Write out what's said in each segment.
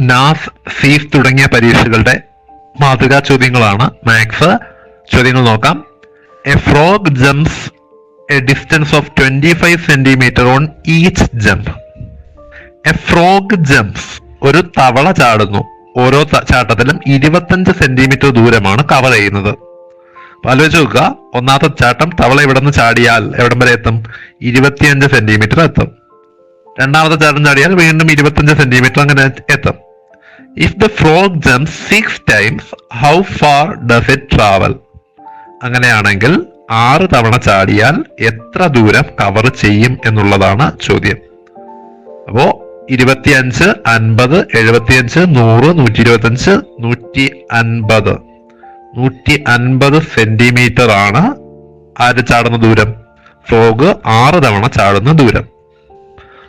നാസ് സീഫ് തുടങ്ങിയ പരീക്ഷകളുടെ മാതൃകാ ചോദ്യങ്ങളാണ്. മാത്സ് ചോദ്യങ്ങൾ നോക്കാം. A frog jumps a distance of twenty five centimetre on each jump a frog jumps ഒരു തവള ചാടുന്നു. ഓരോ ചാട്ടത്തിലും ഇരുപത്തഞ്ച് സെന്റിമീറ്റർ ദൂരമാണ് കവർ ചെയ്യുന്നത്. ആലോചിച്ച് നോക്കുക. ഒന്നാമത്തെ ചാട്ടം തവള ഇവിടെ നിന്ന് ചാടിയാൽ എവിടം വരെ എത്തും? ഇരുപത്തിയഞ്ച് സെന്റിമീറ്റർ എത്തും. രണ്ടാമത്തെ ചാട്ടം ചാടിയാൽ വീണ്ടും ഇരുപത്തഞ്ച് സെന്റിമീറ്റർ അങ്ങനെ എത്തും. If the frog jump six times how far does it travel അങ്ങനെയാണെങ്കിൽ ആറ് തവണ ചാടിയാൽ എത്ര ദൂരം കവർ ചെയ്യും എന്നുള്ളതാണ് ചോദ്യം. അപ്പോ ഇരുപത്തിയഞ്ച് അൻപത് എഴുപത്തിയഞ്ച് നൂറ് നൂറ്റി ഇരുപത്തിയഞ്ച് നൂറ്റി അൻപത് നൂറ്റി അൻപത് സെന്റിമീറ്റർ ആണ് ആര് ചാടുന്ന ദൂരം? ഫ്രോഗ് ആറ് തവണ ചാടുന്ന ദൂരം.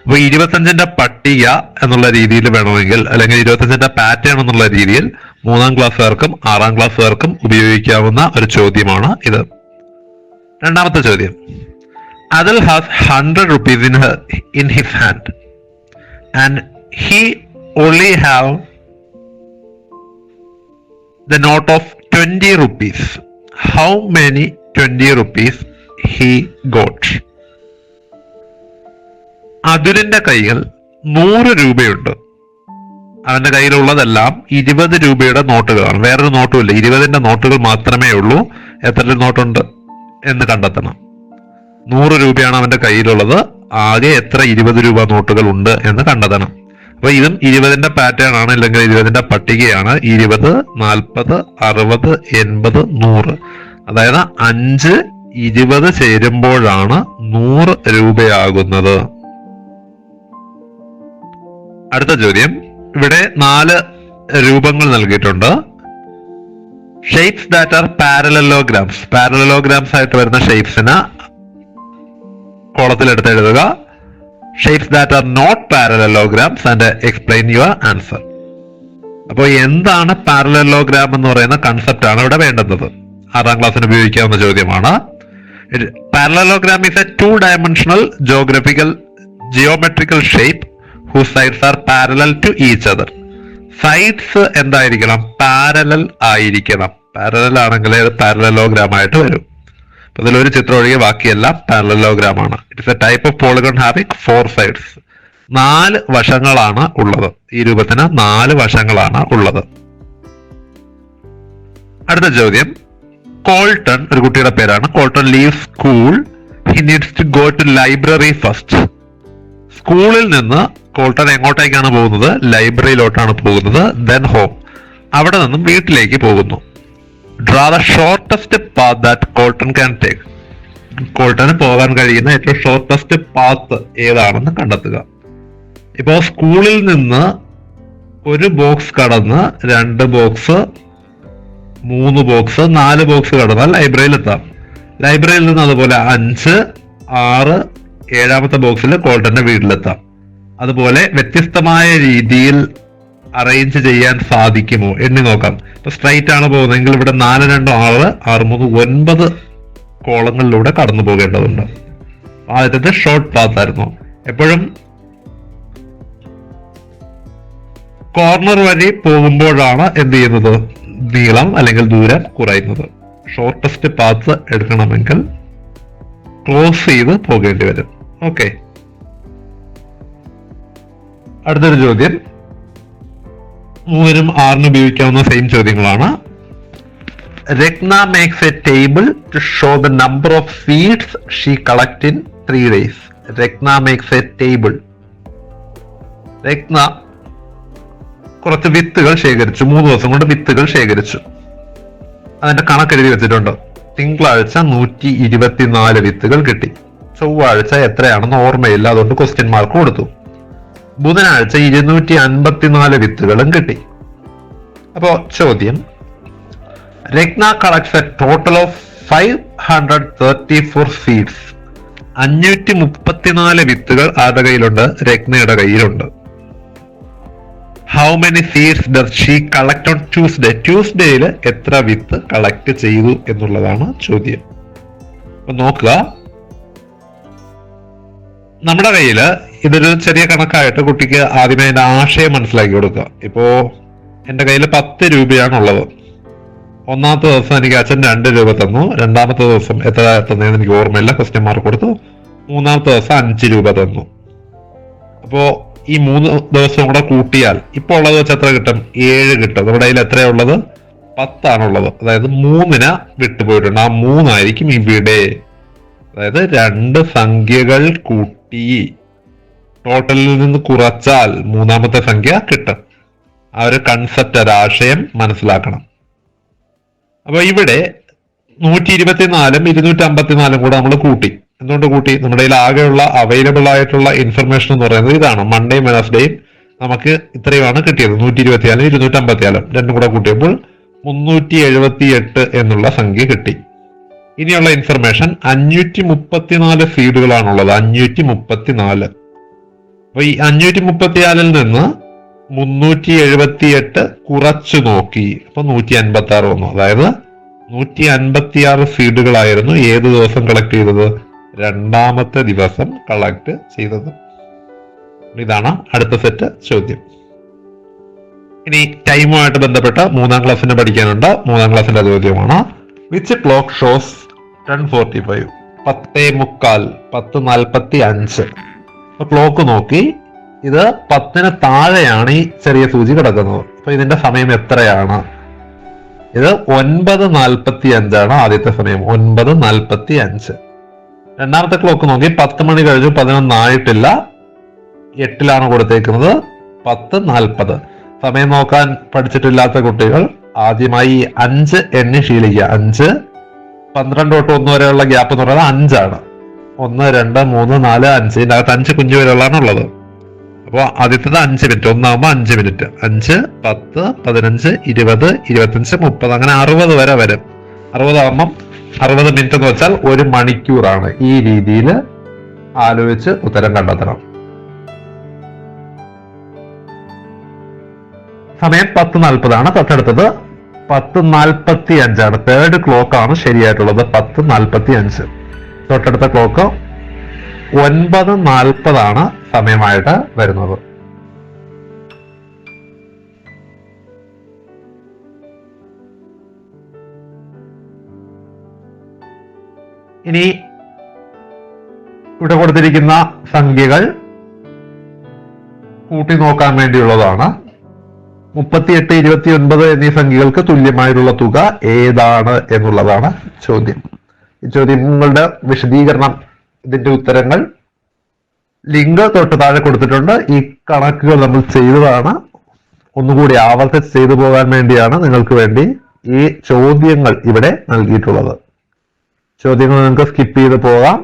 അപ്പൊ ഇരുപത്തഞ്ചിന്റെ പട്ടിക എന്നുള്ള രീതിയിൽ വേണമെങ്കിൽ അല്ലെങ്കിൽ ഇരുപത്തഞ്ചിന്റെ പാറ്റേൺ എന്നുള്ള രീതിയിൽ മൂന്നാം ക്ലാസ്സുകാർക്കും ആറാം ക്ലാസ്സുകാർക്കും ഉപയോഗിക്കാവുന്ന ഒരു ചോദ്യമാണ് ഇത് രണ്ടാമത്തെ ചോദ്യം അതിൽ has hundred rupees in in his hand and he only have the note of 20 rupees. How many 20 rupees he got? അതുലിന്റെ കയ്യിൽ നൂറ് രൂപയുണ്ട്. അവന്റെ കയ്യിലുള്ളതെല്ലാം ഇരുപത് രൂപയുടെ നോട്ടുകളാണ്. വേറൊരു നോട്ടുമില്ല. ഇരുപതിന്റെ നോട്ടുകൾ മാത്രമേ ഉള്ളൂ. എത്ര നോട്ടുണ്ട് എന്ന് കണ്ടെത്തണം. നൂറ് രൂപയാണ് അവന്റെ കയ്യിലുള്ളത്. ആകെ എത്ര ഇരുപത് രൂപ നോട്ടുകൾ ഉണ്ട് എന്ന് കണ്ടെത്തണം. അപ്പൊ ഇതും ഇരുപതിന്റെ പാറ്റേൺ ആണ് അല്ലെങ്കിൽ ഇരുപതിന്റെ പട്ടികയാണ്. ഇരുപത് നാൽപ്പത് അറുപത് എൺപത് നൂറ്. അതായത് അഞ്ച് ഇരുപത് ചേരുമ്പോഴാണ് നൂറ് രൂപയാകുന്നത്. അടുത്ത ചോദ്യം. ഇവിടെ നാല് രൂപങ്ങൾ നൽകിയിട്ടുണ്ട്. Shapes that are parallelograms parallelograms ആയിട്ട് വരുന്ന ഷേപ്സിന് കോളത്തിൽ എടുത്ത് എഴുതുക. Shapes that are not parallelograms and explain your answer അപ്പോൾ എന്താണ് പാരലലോഗ്രാം എന്ന് പറയുന്ന കൺസെപ്റ്റ് ആണ് ഇവിടെ വേണ്ടുന്നത്. ആറാം ക്ലാസ്സിന് ഉപയോഗിക്കാവുന്ന ചോദ്യമാണ്. Parallelogram is a two dimensional geographical geometrical shape who sides are parallel to each other sides എന്തായിരിക്കണം? പാരലൽ ആയിരിക്കണം. പാരലൽ ആണെങ്കിൽ പാരലലോഗ്രാം ആയിട്ട് വരും. അപ്പൊ ഇതിലൊരു ചിത്രം ഒഴികെ ബാക്കിയെല്ലാം പാരലലോഗ്രാം ആണ്. It's a type of polygon having four sides നാല് വശങ്ങളാണ് ഉള്ളത്. ഈ രൂപത്തിന് നാല് വശങ്ങളാണ് ഉള്ളത്. അടുത്ത ചോദ്യം. കോൾട്ടൺ ഒരു കുട്ടിയുടെ പേരാണ്. Colton leave school he needs to go to library first സ്കൂളിൽ നിന്ന് കോൾട്ടൺ എങ്ങോട്ടേക്കാണ് പോകുന്നത്? ലൈബ്രറിയിലോട്ടാണ് പോകുന്നത്. ദെൻ ഹോം അവിടെ നിന്നും വീട്ടിലേക്ക് പോകുന്നു. Draw the shortest path that Colton can take കോൾട്ടന് പോകാൻ കഴിയുന്ന ഏറ്റവും ഷോർട്ടസ്റ്റ് പാത്ത് ഏതാണെന്ന് കണ്ടെത്തുക. ഇപ്പോ സ്കൂളിൽ നിന്ന് ഒരു ബോക്സ് കടന്ന് രണ്ട് ബോക്സ് മൂന്ന് ബോക്സ് നാല് ബോക്സ് കടന്നാൽ ലൈബ്രറിയിൽ എത്താം. ലൈബ്രറിയിൽ നിന്ന് അതുപോലെ അഞ്ച് ആറ് ഏഴാമത്തെ ബോക്സിൽ കോൾട്ടന്റെ വീട്ടിലെത്താം. അതുപോലെ വ്യത്യസ്തമായ രീതിയിൽ അറേഞ്ച് ചെയ്യാൻ സാധിക്കുമോ എണ്ണി നോക്കാം. ഇപ്പൊ സ്ട്രൈറ്റ് ആണ് പോകുന്നതെങ്കിൽ ഇവിടെ നാല് രണ്ട് ആറ് ആറ് മൂന്ന് ഒൻപത് കോളങ്ങളിലൂടെ കടന്നു പോകേണ്ടതുണ്ട്. ആദ്യത്തെ ഷോർട്ട് പാത്ത് ആയിരുന്നു. എപ്പോഴും കോർണർ വഴി പോകുമ്പോഴാണ് എന്ത് ചെയ്യുന്നത്? നീളം അല്ലെങ്കിൽ ദൂരം കുറയുന്നത്. ഷോർട്ടസ്റ്റ് പാത്ത് എടുക്കണമെങ്കിൽ ക്ലോസ് ചെയ്ത് പോകേണ്ടി വരും. ഓക്കെ അടുത്തൊരു ചോദ്യം. മൂവരും ആറിന് ഉപയോഗിക്കാവുന്ന സെയിം ചോദ്യങ്ങളാണ്. Ratna makes a table to show the number of seeds she collect in three days Ratna makes a table Ratna കുറച്ച് വിത്തുകൾ ശേഖരിച്ചു. മൂന്ന് ദിവസം കൊണ്ട് വിത്തുകൾ ശേഖരിച്ചു. അതിന്റെ കണക്കെഴുതി വെച്ചിട്ടുണ്ട്. തിങ്കളാഴ്ച നൂറ്റി ഇരുപത്തിനാല് വിത്തുകൾ കിട്ടി. ചൊവ്വാഴ്ച എത്രയാണെന്ന് ഓർമ്മയില്ല. അതുകൊണ്ട് ക്വസ്റ്റ്യൻ മാർക്ക് കൊടുത്തു. ബുധനാഴ്ച ഇരുന്നൂറ്റി അൻപത്തിനാല് വിത്തുകളും കിട്ടി. അപ്പോ ചോദ്യം. Ratna collects a total of five hundred thirty four seeds അഞ്ഞൂറ്റി മുപ്പത്തിനാല് വിത്തുകൾ ആരുടെ കയ്യിലുണ്ട്? രത്നയുടെ കയ്യിലുണ്ട്. How many seeds does she collect on Tuesday ട്യൂസ്ഡേയിൽ എത്ര വിത്ത് കളക്ട് ചെയ്തു എന്നുള്ളതാണ് ചോദ്യം. നോക്കുക. നമ്മുടെ കയ്യിൽ ഇതൊരു ചെറിയ കണക്കായിട്ട് കുട്ടിക്ക് ആദ്യമേ അതിന്റെ ആശയം മനസ്സിലാക്കി കൊടുക്കുക. ഇപ്പോ എന്റെ കയ്യിൽ പത്ത് രൂപയാണ് ഉള്ളത് ഒന്നാമത്തെ ദിവസം എനിക്ക് അച്ഛൻ രണ്ട് രൂപ തന്നു. രണ്ടാമത്തെ ദിവസം എത്ര തന്നെയെന്ന് എനിക്ക് ഓർമ്മയില്ല. ക്വസ്റ്റ്യൻ മാർക്ക് കൊടുത്തു. മൂന്നാമത്തെ ദിവസം അഞ്ച് രൂപ തന്നു. അപ്പോ ഈ മൂന്ന് ദിവസം കൂടെ കൂട്ടിയാൽ ഇപ്പോൾ ഉള്ളത് വെച്ച് എത്ര കിട്ടും? ഏഴ് കിട്ടും. നമ്മുടെ കയ്യിൽ എത്രയുള്ളത് പത്താണുള്ളത്. അതായത് മൂന്നിന് വിട്ടുപോയിട്ടുണ്ട്. ആ മൂന്നായിരിക്കും ഇവിടെ അതായത് രണ്ട് സംഖ്യകൾ കൂട്ടി ടോട്ടലിൽ നിന്ന് കുറച്ചാൽ മൂന്നാമത്തെ സംഖ്യ കിട്ടും. ആ ഒരു കൺസെപ്റ്റ് ഒരാശയം മനസ്സിലാക്കണം. അപ്പൊ ഇവിടെ നൂറ്റി ഇരുപത്തിനാലും ഇരുന്നൂറ്റി അമ്പത്തിനാലും കൂടെ നമ്മൾ കൂട്ടി. എന്തുകൊണ്ട് കൂട്ടി? നമ്മുടെ കയ്യിൽ ആകെയുള്ള അവൈലബിൾ ആയിട്ടുള്ള ഇൻഫർമേഷൻ എന്ന് പറയുന്നത് ഇതാണ്. മൺഡേയും വെനസ്ഡേയും നമുക്ക് ഇത്രയുമാണ് കിട്ടിയത്. നൂറ്റി ഇരുപത്തിനാലും ഇരുന്നൂറ്റി അമ്പത്തിനാലും രണ്ടും കൂടെ കൂട്ടിയപ്പോൾ മുന്നൂറ്റി എഴുപത്തി എട്ട് എന്നുള്ള സംഖ്യ കിട്ടി. ഇനിയുള്ള ഇൻഫർമേഷൻ അഞ്ഞൂറ്റി മുപ്പത്തിനാല് സീഡുകളാണുള്ളത് അഞ്ഞൂറ്റി മുപ്പത്തിനാല് അപ്പൊ ഈ അഞ്ഞൂറ്റി മുപ്പത്തിനാലിൽ നിന്ന് മുന്നൂറ്റി എഴുപത്തി എട്ട് കുറച്ചു നോക്കി. അപ്പൊ നൂറ്റി അൻപത്തി ആറ് വന്നു. അതായത് നൂറ്റി അൻപത്തി ആറ് സീഡുകളായിരുന്നു ഏത് ദിവസം കളക്ട് ചെയ്തത്? രണ്ടാമത്തെ ദിവസം കളക്ട് ചെയ്തത്. ഇതാണ് അടുത്ത സെറ്റ് ചോദ്യം. ഇനി ടൈമുമായിട്ട് ബന്ധപ്പെട്ട മൂന്നാം ക്ലാസ്സിന് പഠിക്കാനുണ്ട്. മൂന്നാം ക്ലാസ്സിന്റെ ചോദ്യമാണ് which clock shows ten forty five പത്തേ മുക്കാൽ പത്ത് നാൽപ്പത്തി അഞ്ച്. ക്ലോക്ക് നോക്കി ഇത് പത്തിന് താഴെയാണ് ഈ ചെറിയ സൂചി കിടക്കുന്നത്. അപ്പൊ ഇതിന്റെ സമയം എത്രയാണ്? ഇത് ഒൻപത് നാൽപ്പത്തി അഞ്ചാണ് ആദ്യത്തെ സമയം. ഒൻപത് നാൽപ്പത്തി അഞ്ച്. രണ്ടാമത്തെ ക്ലോക്ക് നോക്കി പത്ത് മണി കഴിഞ്ഞു പതിനൊന്നായിട്ടില്ല എട്ടിലാണ് കൊടുത്തേക്കുന്നത് പത്ത് നാൽപ്പത്. സമയം നോക്കാൻ പഠിച്ചിട്ടില്ലാത്ത കുട്ടികൾ ആദ്യമായി അഞ്ച് എണ്ണി ശീലിക്കുക. അഞ്ച് പന്ത്രണ്ട് തൊട്ട് ഒന്ന് വരെയുള്ള ഗ്യാപ്പ് എന്ന് പറയുന്നത് അഞ്ചാണ്. ഒന്ന് രണ്ട് മൂന്ന് നാല് അഞ്ച്. ഇതിന്റെ അകത്ത് അഞ്ച് കുഞ്ഞു വരെയുള്ളതാണ് ഉള്ളത്. അപ്പോൾ ആദ്യത്തേത് അഞ്ച് മിനിറ്റ് ഒന്നാകുമ്പോൾ അഞ്ച് മിനിറ്റ് അഞ്ച് പത്ത് പതിനഞ്ച് ഇരുപത് ഇരുപത്തഞ്ച് മുപ്പത്. അങ്ങനെ അറുപത് വരെ വരും. അറുപതാകുമ്പം അറുപത് മിനിറ്റ് എന്ന് വെച്ചാൽ ഒരു മണിക്കൂറാണ് ഈ രീതിയിൽ ആലോചിച്ച് ഉത്തരം കണ്ടെത്തണം. സമയം പത്ത് നാൽപ്പതാണ്. തൊട്ടടുത്തത് പത്ത് നാൽപ്പത്തി അഞ്ചാണ് തേർഡ് ആണ് ശരിയായിട്ടുള്ളത്. പത്ത് നാൽപ്പത്തി അഞ്ച് തൊട്ടടുത്ത ക്ലോക്ക് ഒൻപത് നാൽപ്പതാണ് സമയമായിട്ട് വരുന്നത്. ഇനി ഇവിടെ കൊടുത്തിരിക്കുന്ന സംഖ്യകൾ കൂട്ടി നോക്കാൻ വേണ്ടിയുള്ളതാണ്. മുപ്പത്തിയെട്ട് ഇരുപത്തി ഒൻപത് എന്നീ സംഖ്യകൾക്ക് തുല്യമായിട്ടുള്ള തുക ഏതാണ് എന്നുള്ളതാണ് ചോദ്യം. ഈ ചോദ്യങ്ങളുടെ വിശദീകരണം ഇതിന്റെ ഉത്തരങ്ങൾ ലിങ്ക് തൊട്ട് താഴെ കൊടുത്തിട്ടുണ്ട്. ഈ കണക്കുകൾ നമ്മൾ ചെയ്തതാണ്. ഒന്നുകൂടി ആവർത്തിച്ച് ചെയ്തു പോകാൻ വേണ്ടിയാണ് നിങ്ങൾക്ക് വേണ്ടി ഈ ചോദ്യങ്ങൾ ഇവിടെ നൽകിയിട്ടുള്ളത്. ചോദ്യങ്ങൾ നിങ്ങൾക്ക് സ്കിപ്പ് ചെയ്ത് പോകാം.